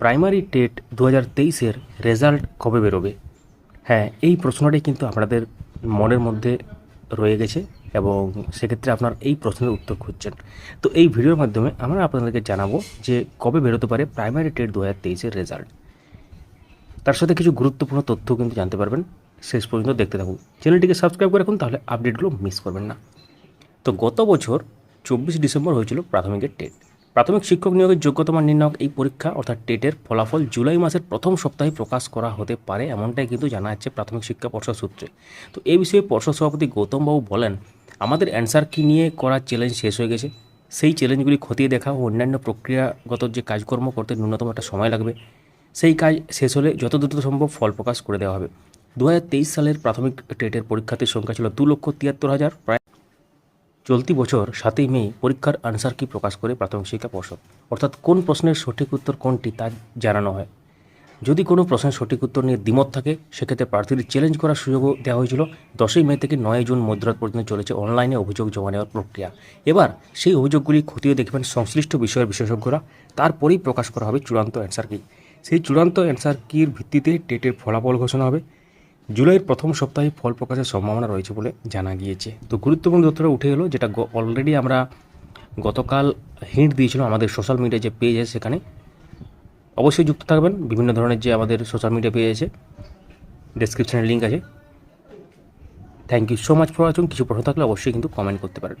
Primary TET দু হাজার তেইশের রেজাল্ট কবে বেরোবে? হ্যাঁ এই প্রশ্নটাই কিন্তু আপনাদের মনের মধ্যে রয়ে গেছে এবং সেক্ষেত্রে আপনার এই প্রশ্নের উত্তর খুঁজছেন। তো এই ভিডিওর মাধ্যমে আমরা আপনাদেরকে জানাব যে কবে বেরোতে পারে প্রাইমারি টেট দু হাজার তেইশের রেজাল্ট। তার সাথে কিছু গুরুত্বপূর্ণ তথ্য কিন্তু জানতে পারবেন। শেষ পর্যন্ত দেখতে থাকুন। চ্যানেলটিকে সাবস্ক্রাইব করে রাখুন, তাহলে আপডেটগুলো মিস করবেন না। তো গত বছর চব্বিশ ডিসেম্বর হয়েছিল প্রাথমিকের টেট। প্রাথমিক শিক্ষক নিয়োগের যোগ্যতা মান নির্ণায়ক এই পরীক্ষা, অর্থাৎ টেটের ফলাফল জুলাই মাসের প্রথম সপ্তাহে প্রকাশ করা হতে পারে এমনটাই কিন্তু জানা যাচ্ছে প্রাথমিক শিক্ষা পর্ষদ সূত্রে। তো এই বিষয়ে পর্ষদ সভাপতি গৌতমবাবু বলেন, আমাদের অ্যান্সার কি নিয়ে করা চ্যালেঞ্জ শেষ হয়ে গেছে? সেই চ্যালেঞ্জগুলি খতিয়ে দেখা ও অন্যান্য প্রক্রিয়াগত যে কাজকর্ম করতে ন্যূনতম একটা সময় লাগবে। সেই কাজ শেষ হলে যত দ্রুত সম্ভব ফল প্রকাশ করে দেওয়া হবে। দু হাজার তেইশ সালের প্রাথমিক টেটের পরীক্ষার্থীর সংখ্যা ছিল দু লক্ষ তিয়াত্তর হাজার, প্রায় চলতি বছর সাতই মে পরীক্ষার আনসার কি প্রকাশ করে প্রাথমিক শিক্ষা পর্ষদ? অর্থাৎ কোন প্রশ্নের সঠিক উত্তর কোনটি তা জানানো হয়? যদি কোনো প্রশ্নের সঠিক উত্তর নিয়ে দ্বিমত থাকে, সেক্ষেত্রে প্রার্থীদের চ্যালেঞ্জ করার সুযোগও দেওয়া হয়েছিল। দশই মে থেকে নয় জুন মধ্যরাত পর্যন্ত চলেছে অনলাইনে অভিযোগ জমা নেওয়ার প্রক্রিয়া। এবার সেই অভিযোগগুলি খতিয়ে দেখবেন সংশ্লিষ্ট বিষয়ের বিশেষজ্ঞরা। তারপরেই প্রকাশ করা হবে চূড়ান্ত অ্যান্সার কি। সেই চূড়ান্ত অ্যান্সার কির ভিত্তিতে টেটের ফলাফল ঘোষণা হবে। জুলাইয়ের প্রথম সপ্তাহে ফল প্রকাশের সম্ভাবনা রয়েছে বলে জানা গিয়েছে। তো গুরুত্বপূর্ণ তথ্যটা উঠে এলো, যেটা অলরেডি আমরা গতকাল হিন্ট দিয়েছিলাম আমাদের সোশ্যাল মিডিয়া যে পেজ আছে সেখানে। অবশ্যই যুক্ত থাকবেন, বিভিন্ন ধরনের যে আমাদের সোশ্যাল মিডিয়া পেজ আছে ডেসক্রিপশানে লিঙ্ক আছে। Thank you so much for watching কিছু প্রশ্ন থাকলে অবশ্যই কিন্তু কমেন্ট করতে পারেন।